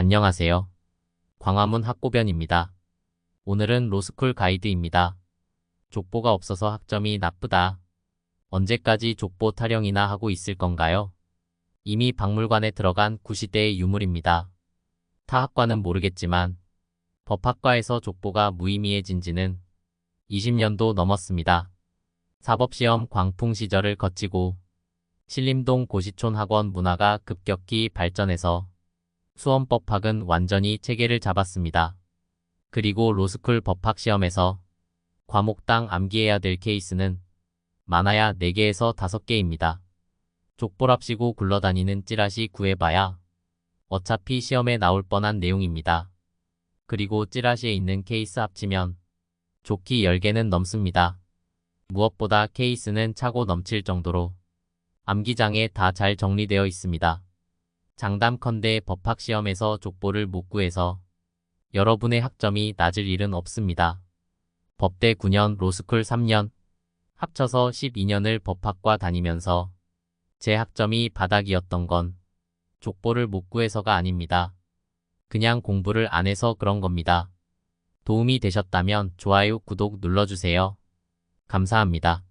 안녕하세요. 광화문 학고변입니다. 오늘은 로스쿨 가이드입니다. 족보가 없어서 학점이 나쁘다. 언제까지 족보 타령이나 하고 있을 건가요? 이미 박물관에 들어간 구시대의 유물입니다. 타 학과는 모르겠지만 법학과에서 족보가 무의미해진 지는 20년도 넘었습니다. 사법시험 광풍 시절을 거치고 신림동 고시촌 학원 문화가 급격히 발전해서 수험법 학은 완전히 체계를 잡았습니다. 그리고 로스쿨 법학 시험에서 과목당 암기해야 될 케이스는 많아야 4개에서 5개입니다. 족보랍시고 굴러다니는 찌라시 구해봐야 어차피 시험에 나올 뻔한 내용입니다. 그리고 찌라시에 있는 케이스 합치면 좋기 10개는 넘습니다. 무엇보다 케이스는 차고 넘칠 정도로 암기장에 다 잘 정리되어 있습니다. 장담컨대 법학시험에서 족보를 못 구해서 여러분의 학점이 낮을 일은 없습니다. 법대 9년, 로스쿨 3년, 합쳐서 12년을 법학과 다니면서 제 학점이 바닥이었던 건 족보를 못 구해서가 아닙니다. 그냥 공부를 안 해서 그런 겁니다. 도움이 되셨다면 좋아요, 구독 눌러주세요. 감사합니다.